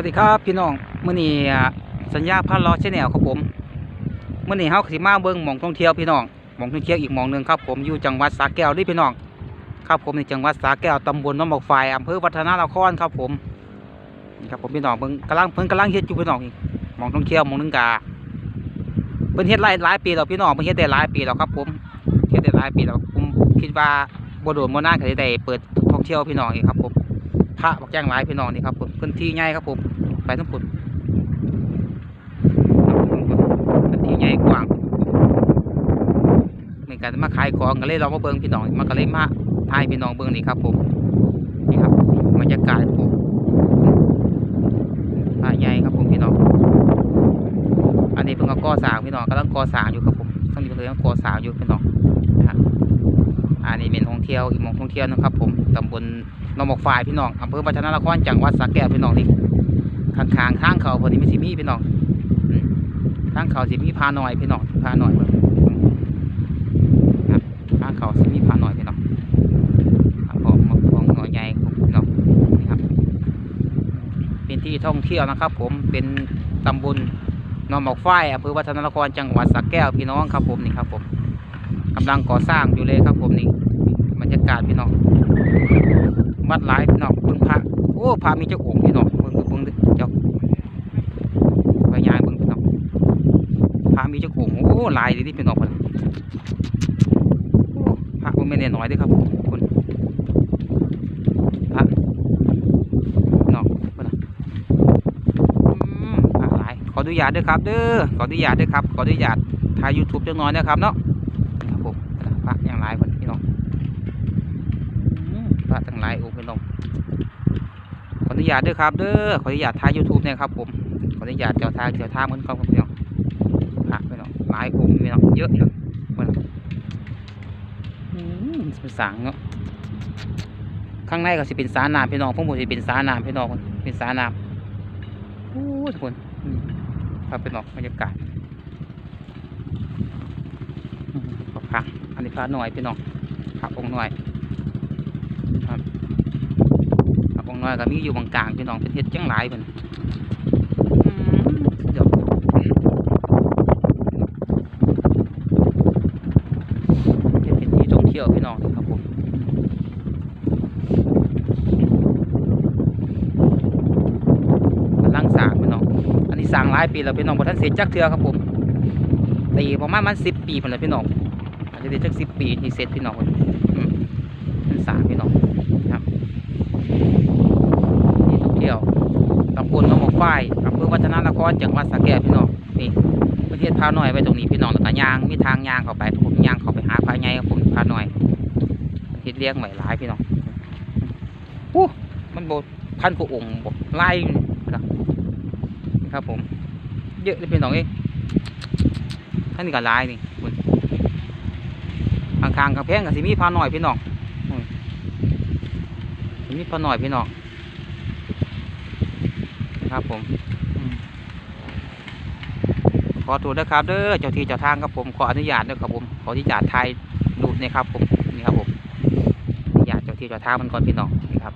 วัสดีครับพี่น้องมื่อนี้อ่าสัญญาพันล้อชแนลครับผมมื่อนี้เฮาสิมาเบิ่งหม่องท่องเที่ยวพี่น้องหม่องท่องเที่ยวอีกหม่องหนึ่งครับผมอยู่จังหวัดสระแก้วด้วยพี่น้องครับผมในจังหวัดสระแก้วตำบลน้องบอกไฟอำเภอวัฒนานครครับผมนี่ครับผมพี่น้องเบิ่งกำลังเพิ่นกำลังเฮ็ดอยู่พี่น้องนี่หม่องท่องเที่ยวหม่องหนึงกาเพิ่นเฮ็ดหลายหลายปีแล้วพี่น้องเพิ่นเฮ็ดได้หลายปีแล้วครับผมเฮ็ดได้หลายปีแล้วผมคิดว่าบ่โดนบ่นานก็ได้เปิดท่องเที่ยวพี่น้องอีกครับผม พระบอกแจ้งหลายพี่น้องนี่ครับผมพื้นที่ใหญ่ครับผมไปทั้งปุ่นพื้นที่ใหญ่กว้างเหมือนกันมาขายของก็เลยลองมาเบิ้งพี่น้องมันก็เลยมาถ่ายพี่น้องเบิ้งนี่ครับผมนี่ครับบรรยากาศครับผมพระใหญ่ครับผมพี่น้องอันนี้เพิ่งก็ก่อสร้างพี่น้องกำลังก่อสร้างอยู่ครับผมทั้งนี้ก็เลยก่อสร้างอยู่พี่น้อง เที่ยวอีกมองท่องเที่ยวนะครับ ผมตำบลนองบอกฝ่ายพี่น้องอำเภอปัชนานครจังหวัดสระแก้วพี่น้องนี่ข้างๆข้างเขาพอดีมีสิมีพี่น้องอืมทางเขาสิมีพาหน่อยพี่น้องพาหน่อยครับทางเขาสิมีพาหน่อยพี่น้องผมของหน่อยใหญ่พี่น้องนี่ครับเป็นที่ท่องเที่ยวนะครับ ผมเป็นตำบลนองบอกฝ่ายอำเภอวัฒนนครจังหวัดสระแก้วพี่น้องครับ ผมนี่ครับผมกำลังก่อสร้างอยู่เลยครับผมนี่ รยากาศพี่น้องวัดหลายพี่น้องเบิ่งพระโอ้พระมีเจ้าองค์พี่น้องเบิ่งเบิ่งเบิ่งเด้อเจ้าไปยายเบิ่งพี่น้องพระมีเจ้าองค์โอ้หลายเลยที่พี่น้องเพิ่นโอ้พระบ่แม่นน้อยด้อครับคุณพระน้องเพิ่นนะพระหลายขออนุญาตด้อครับเด้อขออนุญาตด้อครับขออนุญาตถ่าย YouTube จังน้อยนะครับเนาะนี่ครับผมพระอย่างหลายเพิ่นพี่น้อง อืมพระทั้งหลายองค์พี่น้องขออ นุญาตด้วยครับเด้อขออนุญาตถ่ายยูทูบเนี่ยครับผมขออนุญาตเจ้าทางเจ้าทางเหมือนกันครับพี่น้องพระพี่น้องหลายองค์พี่น้องเยอะอยู่มือนเป็นสังเนาะข้างในก็สิเป็นสาน้ำพี่น้องพวกผมสิเป็นสาน้ำพี่น้องเป็นสาน้ำโอ้ทุกคนครับพี่น้องบรรยากาศขอบคุณอันนี้พระหน่อยพี่น้องพระองค์หน่อย ครับ องค์น้อยก็มีอยู่บางกลางพี่น้องเป็นเฮ็ดจังหลายเพิ่นอืมเดี๋ยวเฮ็ดเป็นที่ท่องเที่ยวพี่น้องนี่ครับผมกำลังสร้างพี่น้อง อันนี้สร้างหลายปีแล้วพี่น้องบ่ทันเสร็จจักเทื่อครับผมตีประมาณมัน10ปีพุ่นแหละพี่น้องอาจจะได้จัก10ปีที่เสร็จพี่น้องอืมมันสร้างพี่น้องที่ท่องเที่ยวตำบลหนองหมกฝ้ายอำเภอวัฒนานครจังหวัดสระแก้วพี่น้องนี่ประเทศพาหน่อยไปตรงนี้พี่น้องแล้วก็ยางมีทางยางเข้าไปผมยางเข้าไปหาพายไงครับผมพาหน่อยเฮ็ดเลี้ยงไว้หลายพี่น้องอู้มันโบพันกว่าองค์บไล่นะนี่ครับผม เยอะเลยพี่น้องเองท่านนี่ก็หลายนี่คุณข้างๆกำแพงก็สิมีพาหน่อยพี่น้องสิมีพาหน่อยพี่น้อง ครับผมขอตัวนะครับเด้อเจ้าที่เจ้าทางครับผมขออนุญาตด้วยครับผมขออนุญาตถ่ายรูปนี่ครับผมนี่ครับผมอนุญาตเจ้าที่เจ้าทางมันก่อนพี่น้องนี่ครับ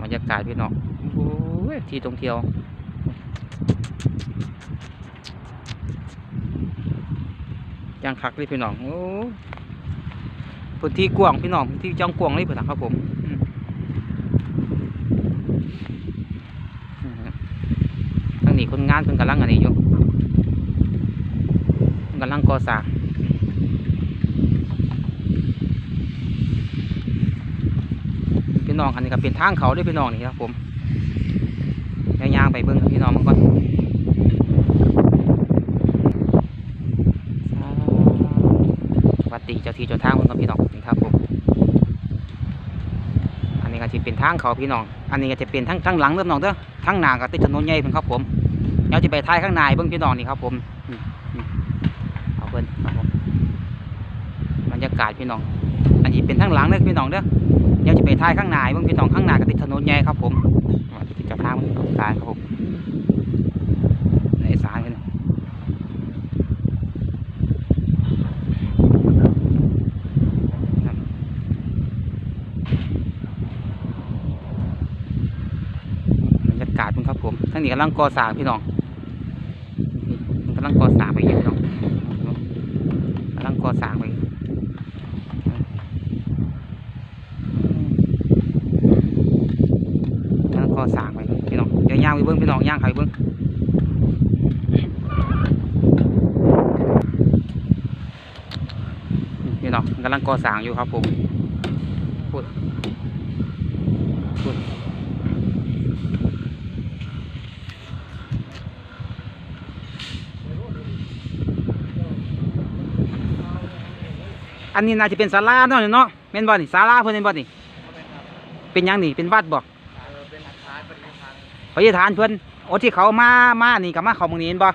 บรรยากาศพี่น้องโอ้ยที่ท่องเที่ยวยังคักเลยพี่น้องโอ้พื้นที่กว้างพี่น้องพื้นที่จังกว้างเลยพี่น้องครับผมอืม อืมทา งานเพิ่นกำลังอันนี้อยู่กำลังก่อสร้างพี่น้องอันนี้ก็เป็นทางเขาด้วยพี่น้องนี่ครับผมย่างไปเบิ่งกับพี่น้องมันก่อนวัสดีเจ้าที่เจ้าทางมันก่อนพี่น้องนี่ครับผมอันนี้ก็จะเป็นทางเขาพี่น้อง อันนี้ก็จะเป็นทั้งทั้งหลังเริ่มน้องเด้อทั้งหน้าก็ติดถนนใหญ่เพิ่นครับผม เดี๋ยวจะไปท้ายข้างในเบิ่งพี่น้องนี่ครับผมอืมอืมเอาเพิ่นครับผมบรรยากาศพี่น้อง อันนี้เป็นทั้งหลังเด้อพี่น้องเด้อเดี๋ยวจะไปท้ายข้างในเบิ่งพี่น้องข้างหน้าก็ติดถนนใหญ่ครับผมจะติดกับทางมันสายครับผมในสายเนาะครับาศมันครับผมทั้งนี้กำลังก่อสร้างพี่น้องำลังก่อสร้างไปอยู่พี่น้องกำลังก่อสร้างไปกำลังก่อสร้างไปพี่น้องเดี๋ยวย่างไปเบิ้งพี่น้องย่างเขาไปเบิ้งพี่น้องกำลังก่อสร้างอยู่ครับผมพูดพูด อันนี้น่าจะเป็นศาลาเนาะเนาะแม่นบ่นี่ศาลาเพิ่นแม่นบ่นี่เป็นหยังนี่เป็นวัดบ่เป็นอาคารปฏิบัติธรรมพระยฐานเพิ่นโอ้ที่เขามามานี่ก็มาเขาเมืองนี้เห็นบ่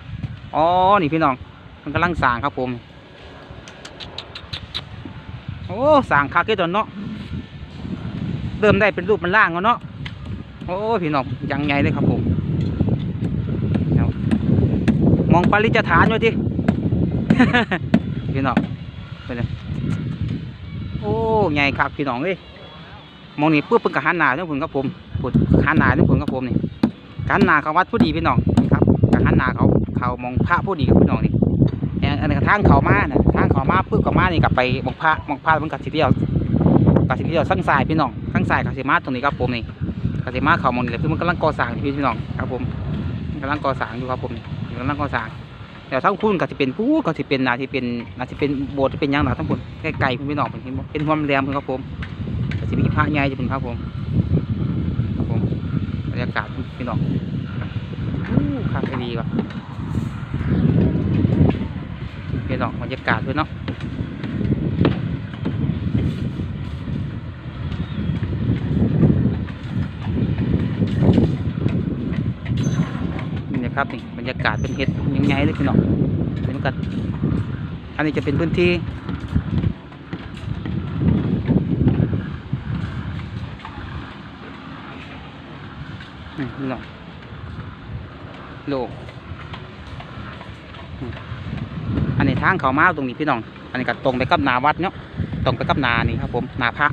อ๋อนี่พี่น้องมันกำลังสร้างครับผมโอ้สร้างคักเด้อตอนเนาะเริ่มได้เป็นรูปมันล่างแล้วเนาะโอ้พี่น้องยังไงเลยครับผมมองปริจฐานไว้ที่พี่น้องเป็นไง โอ้ใหญ่คักพี่น้องเอ้ยมองนี่ปุ๊บเพิ่นก็หันหนาเด้อเพิ่นครับผมปุ๊บหันหน้าเด้อเพิ่นครับผมนี่หันหนาเขาวัดผู้ดีพี่น้องครับก็หันหนาเขาเขามองพระผู้ดีครับพี่น้องนี่อันอันนี้ทางเขามาน่ะทางเขามาปุ๊บก็มานี่ก็ไปมองพระมองพระมันก็สิเดียวก็สิเดียวทั้งสายพี่น้องทั้งสายก็สิมาตรงนี้ครับผมนี่ก็สิมาเขามองนี่แหละคือมันกำลังก่อสร้างอยู่พี่น้องครับผมกำลังก่อสร้างอยู่ครับผมกำลังก่อสร้าง แต่ทั้งคุณก็จะเป็นผู้ก็จะเป็นนาที่เป็นนาที่เป็นโบสถ์ที่เป็นยังหนาทั้งคนใกล้ๆคุณไม่นอกเป็นเห็นบ่เป็นความแรมคุณครับผมก็จะมีพระใหญ่จะเป็นครับผมครับผมบรรยากาศพี่น้องอู้ข้างไปดีว่ะพี่น้องบรรยากาศด้วยเนาะนี่นะ ครับนี่บรรยากาศเป็นเห็ดยังไงเลยพี่น้องเป็นกันอันนี้จะเป็นพื้นที่นี่พี่น้องโลอันนี้ทางเขามาตรงนี้พี่น้อง อันนี้ก็ตรงไปกับนาวัดเนาะตรงไปกับนานี่ครับผมนาพระ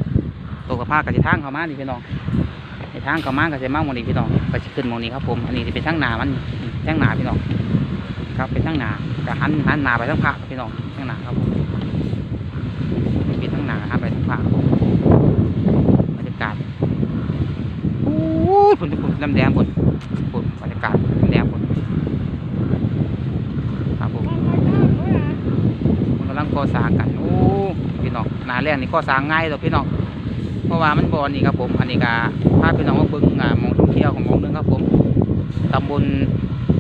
ตรงกับพระกับที่ทางเขามานี่พี่น้องทางเขามากับจะมาหมองนี้พี่น้องก็จะขึ้นมองนี้ครับผม อันนี้จะเป็นทางนามัน ทางหนาพี่น้องครับเป็นทางหนาจะหันหันหนาไปทางพระพี่น้องทางหนาครับผมเป็นทางหนาหันไปทางพระคบรรยากาศโอ้ยฝนตกฝนลำแดงฝนฝนบรรยากาศลำแดงฝนครับผมมันกำลังก่อสร้างกันโอ้พี่น้องหนาแรกนี่ก่อสร้างง่ายต่อพี่น้องเพราะว่ามันบ่อนี่ครับผมอันนี้ก็พาพพี่น้องมาเบิ่งาหมองท่องเที่ยวของมองหนึงครับผมตำบล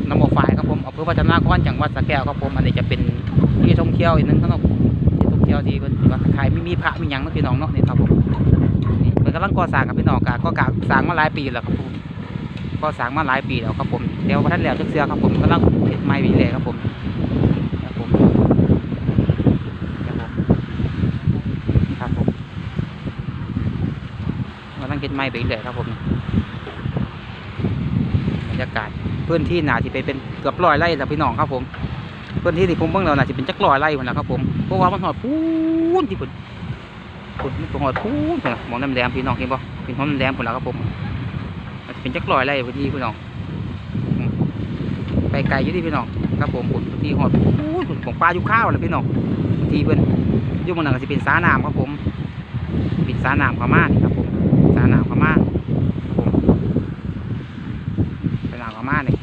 น้ำบ่อฝายครับผมอำเภอพัฒนากรจังหวัดสระแก้วครับผมอันนี้จะเป็นที่ท่องเที่ยวอีกนึงครับที่ท่องเที่ยวที่เพิ่นว่าขายไม่มีพระมีหยังเนาะพี่น้องเนาะนี่ครับผมนี่เพิ่นกำลังก่อสร้างครับพี่น้องกาก็กะสร้างมาหลายปีแล้วครับผมก็สร้างมาหลายปีแล้วครับผมเดี๋ยวบ่ทันแล้วจักเสือครับผมกำลังเฮ็ดใหม่ไปเรื่อยครับผมครับผมครับผมครับผมกำลังเฮ็ดใหม่ไปเรื่อยครับผมบรรยากาศ พื้นที่หนาที่ไปเป็นเกือบร้อยไร่แล้วพี่น้องครับผมพื้นที่ที่ผมเบิ่งแล้วน่าจะเป็นจักร้อยไร่คนละครับผมเพราะว่ามันหอดพูนที่พุ่นพุ่นมันหอดพูนพุ่นะมองน้ำแดงพี่น้องเห็นบ่เป็นหอมน้ำแดงพุ่นละครับผมอาจจะเป็นจักร้อยไร่พื้นที่พี่น้องไปไกลอยู่ที่พี่น้องครับผมพื้นที่หอดพูนของปลาอยู่ข้าวเลยพี่น้องที่เพิ่นยู่หมันนั่นก็สิเป็นสาน้ำครับผมเป็นสาน้ำพม่านี่ครับผมสาน้ำพม่าผมเป็นน้ำพม่านี่อันนี้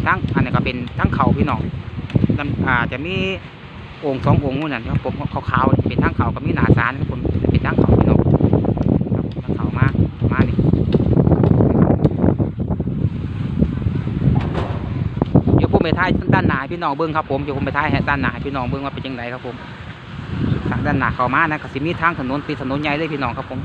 เป็นทั้งอันนี้ก็เป็นทั้งเขาพี่น้องอ่าจะมีองค์สององค์นู่นน่ะครับผมขาวๆเป็นทั้งเขาก็มีหนาสารครับผมเป็นทั้งเขาพี่น้องครับทั้งเขามามานี่เดี๋ยวผมไปท้ายด้านหนาพี่น้องเบิ้งครับผมเดี๋ยวผมไปท้ายให้ด้านหนาพี่น้องเบิ้งว่าเป็นยังไงครับผมทางด้านหนาเขามานะก็สิมีทางถนนเป็นถนนใหญ่เลยพี่น้องครับผม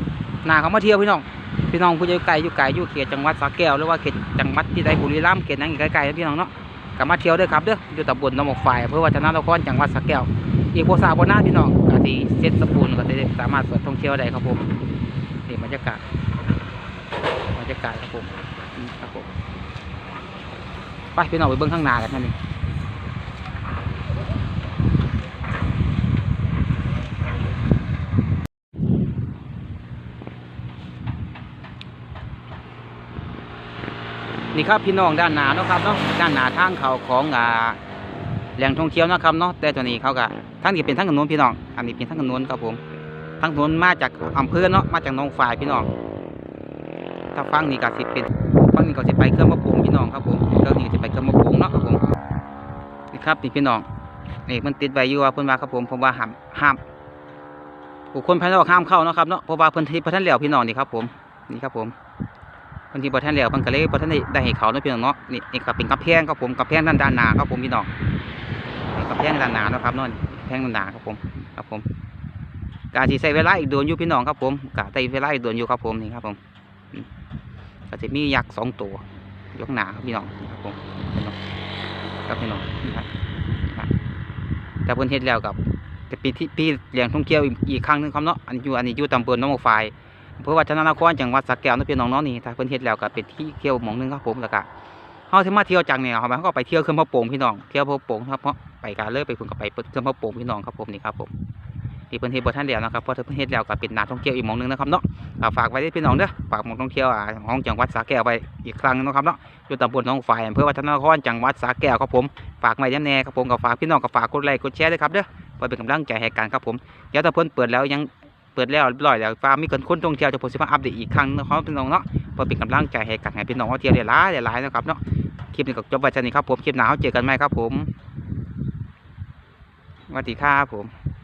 หนาเขามาเที่ยวพี่น้อง พี่น้องผู้อยู่ไกลอยู่ไกลอยู่เขตจังหวัดสระแก้วหรือว่าเขตจังหวัดที่ใดบุรีรัมย์เขตนั้นไกลๆนะพี่น้องเนาะกลับมาเที่ยวด้อครับเด้ออยู่ตำบลหนองหมกฝ่ายอำเภอวัฒนานครจังหวัดสระแก้วอีกโพสาบนาพี่น้องกะที่เซ็ตสปูนก็จะสามารถเปิดท่องเที่ยวได้ครับผมนี่บรรยากาศบรรยากาศครับผมครับผมไปพี่น้องไปเบิ้องข้างหน้ากันนั่นเอง นี่ครับพี่น้องด้านหนาเนาะครับเนาะด้านหนาทางเขาของอ่าแหล่งท่องเที่ยวนะครับเนาะแต่ตัวนี้เขาก็ทั้งนี้เป็นทั้งถนนพี่น้อง อันนี้เป็นทั้งถนนครับผมทั้งถนนมาจากอำเภอเนาะมาจากหนองฝายพี่น้อง ถ้าฟังนี่ก็สิเป็นฟังนี่ก็สิไปเครื่องมะปรุงพี่น้องครับผมเครื่องนี้ก็สิไปเครื่องมะปรุงเนาะครับผมนี่ครับนี่พี่น้องนี่มันติดไว้อยู่ว่าเพิ่นว่าครับผมผมว่าห้ามห้ามบุคคลภายนอกห้ามเข้าเนาะครับเนาะเพราะว่าเพิ่นที่พระท่านแล้วพี่น้องนี่ครับผมนี่ครับผม นที่พระท่านแล้วเพิ่นก็เลยพระท่านได้ได้ให้เขาเนาะพี่น้องเนาะนี่นี่ก็เป็นกระแพงครับผมกระแพงด้านด้านหนาครับผมพี่น้องกระแพงด้านหนาเนาะครับเนาะกระแพงด้านหนาครับผมครับผมกาสิใช้เวลาอีกโดนอยู่พี่น้องครับผมกาใช้เวลาอีกโดนอยู่ครับผมนี่ครับผมก็จะมียักษ์สองตัวยกหนาครับพี่น้องครับผมครับพี่น้องนี่ครับแต่เพิ่นเฮ็ดแล้วกับจะปีที่พี่เลี้ยงท่องเที่ยวอีกครั้งหนึงครับเนาะอันอยู่อันนี้อยู่ตำบลน้องบัวไฟ อำเภอวัฒนนครจังหวัดสระแก้วเนาะพี่น้องเนาะนี่ถ้าเพิ่นเฮ็ดแล้วก็เป็นที่เที่ยวหมองนึงครับผมแล้วก็เฮาสิมาเที่ยวจังเนี่ยเฮามาเฮาก็ไปเที่ยวเครื่องพระโป่งพี่น้องเที่ยวพระโป่งครับเพราะไปการเลยไปเพิ่นก็ไปเครื่องพระโป่งพี่น้องครับผมนี่ครับผมที่เพิ่นเฮ็ดบ่ทันแล้วนะครับเพราะเพิ่นเฮ็ดแล้วก็เป็นนาท่องเที่ยวอีกหมองนึงนะครับเนาะฝากไว้ด้วยพี่น้องเด้อฝากหมองท่องเที่ยวอ่าของจังหวัดสระแก้วไว้อีกครั้งนะครับเนาะอยู่ตำบลหนองฝ่ายอำเภอวัฒนนครจังหวัดสระแก้วครับผมฝากไว้ย้ำแน่ครับผมกับฝากพี่น้องกับฝากกดไลค์กดแชร์ด้วยครับเด้อเพื่อเป็นกำลังใจให้กันครับผมเดี๋ยวถ้าเพิ่นเปิดแล้วยัง เปิดแล้วเรียบร้อยแล้วฟ้ามีคนคนท่องเที่ยวจะผมสิมาอัปเดตอีกครั้งนะครับพี่น้องเนาะเพื่อเป็นกำลังใจให้กันให้พี่น้องเขาเที่ยวได้หลายได้หลายนะครับเนาะคลิปนี้ก็จบไว้เท่านี้ครับผมคลิปหน้าเราเจอกันใหม่ครับผมสวัสดีครับผม